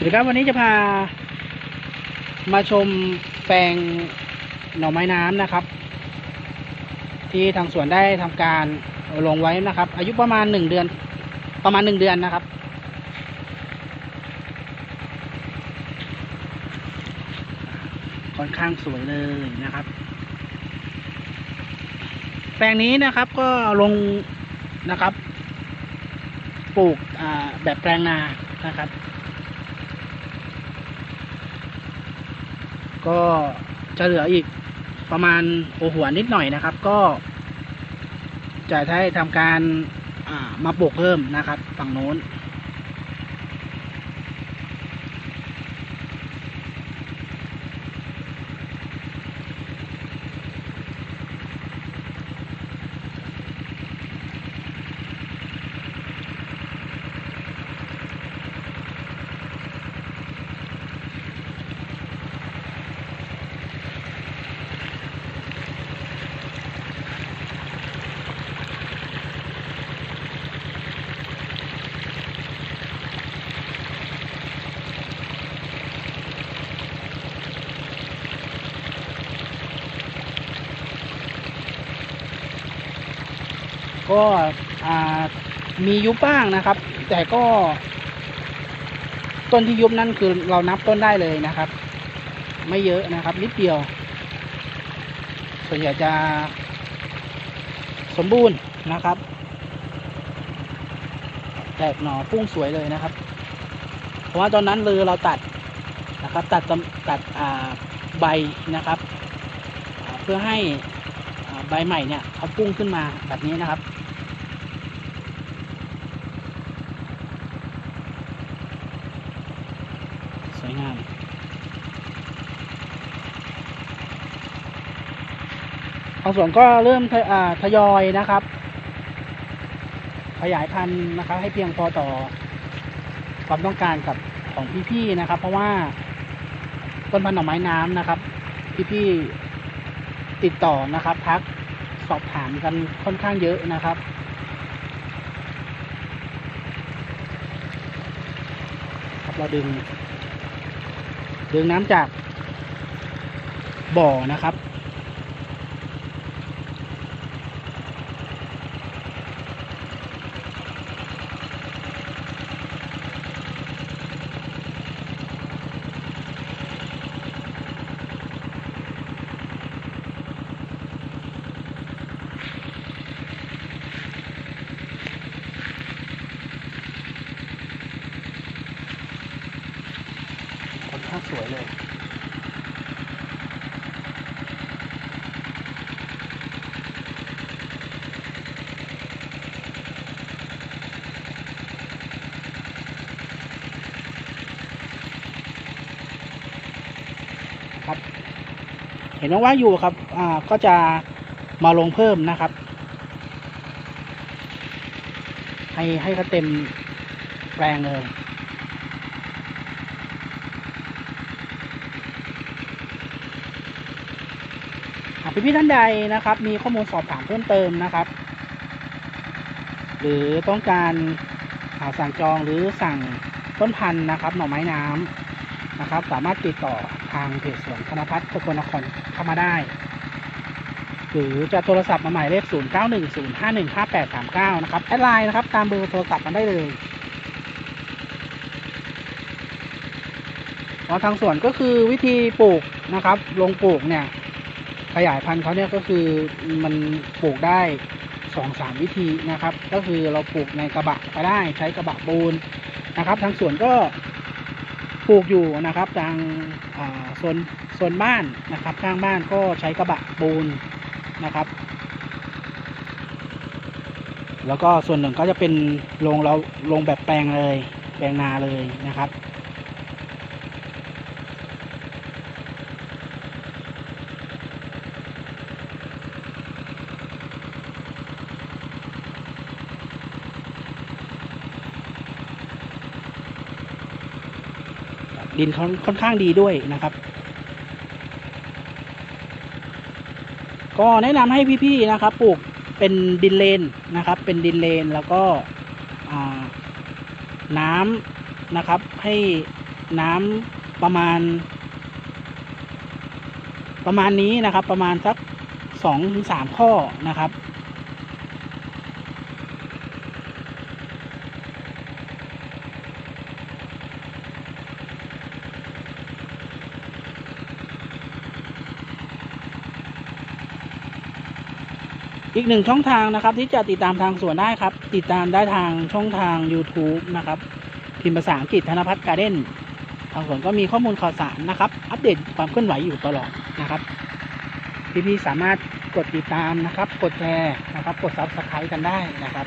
สวัสดีครับวันนี้จะพามาชมแปลงหน่อไม้น้ำนะครับ ที่ทางสวนได้ทำการลงไว้นะครับ อายุประมาณหนึ่งเดือน ประมาณหนึ่งเดือนนะครับ ค่อนข้างสวยเลยนะครับ แปลงนี้นะครับก็ลงนะครับ ปลูกแบบแปลงนานะครับ ก็จะเหลืออีกประมาณโอหัวนิดหน่อยนะครับ ก็ จะได้ทำการมาปลูกเพิ่มนะครับ ฝั่งโน้น ก็มียุบบ้างนะครับ แต่ก็ ต้นที่ยุบนั่นคือเรานับต้นได้เลยนะครับ ไม่เยอะนะครับ นิดเดียว ส่วนใหญ่จะสมบูรณ์นะครับ แตกหน่อพุ่งสวยเลยนะครับ เพราะว่าตอนนั้นเลยเราตัดนะครับ ตัดตัดใบนะครับ เพื่อให้ใบใหม่เนี่ยเขาพุ่งขึ้นมาแบบนี้นะครับ สวย งามทางสวนก็เริ่มทยอ่าทยอยนะครับ ขยายพันธุ์นะครับ ให้เพียงพอต่อความต้องการกับของพี่ๆนะครับ เพราะว่าต้นพันธุ์หน่อไม้น้ำนะครับ พี่ๆติดต่อนะครับ ทักสอบถามกันค่อนข้างเยอะนะครับเราดึง ดึงน้ำจากบ่อนะครับ สวยเลยครับเห็นว่าว่าอยู่ครับ อ่า ก็จะมาลงเพิ่มนะครับ ให้ให้เขาเต็มแปลงเลย หากพี่ๆท่านใดนะครับ มีข้อมูลสอบถามเพิ่มเติมนะครับ หรือต้องการอ่าสั่งจองหรือสั่งต้นพันธุ์นะครับ หน่อไม้น้ำนะครับ สามารถติดต่อทางเพจสวนธนพัฒน์สกลนครเข้ามาได้ หรือจะโทรศัพท์มาหมายเลข 0 9 1 0 5 1 5 8 3 9 นะครับ แอดไลน์นะครับ ตามเบอร์โทรศัพท์มาได้เลยแล้วทางสวนก็คือวิธีปลูกนะครับ ลงปลูกเนี่ย ขยายพันธุ์เขาเนี่ยก็คือมันปลูกได้สองสามวิธีนะครับ ก็คือเราปลูกในกระบะก็ได้ใช้กระบะปูนนะครับ ทางสวนก็ปลูกอยู่นะครับทางอ่าโซนโซนบ้านนะครับข้างบ้านก็ใช้กระบะปูนนะครับ แล้วก็ส่วนหนึ่งก็จะเป็นลงเราลงแบบแปลงเลย แปลงนาเลยนะครับ ดินค่อนข้างดีด้วยนะครับ ก็แนะนำให้พี่ๆนะครับ ปลูกเป็นดินเลนนะครับ เป็นดินเลนแล้วก็น้ำนะครับ ให้น้ำประมาณ ประมาณนี้นะครับ ประมาณสักสองถึงสามข้อนะครับ อีกหนึ่งช่องทางนะครับ ที่จะติดตามทางสวนได้ครับ ติดตามได้ทางช่องทาง YouTube นะครับพิมพ์ภาษาอังกฤษธนพัฒน์การ์เด้นทางสวนก็มีข้อมูลข่าวสารนะครับ อัปเดตความเคลื่อนไหวอยู่ตลอดนะครับพี่ๆสามารถกดติดตามนะครับ กดแชร์นะครับ กด s u b สไครต์กันได้นะครับ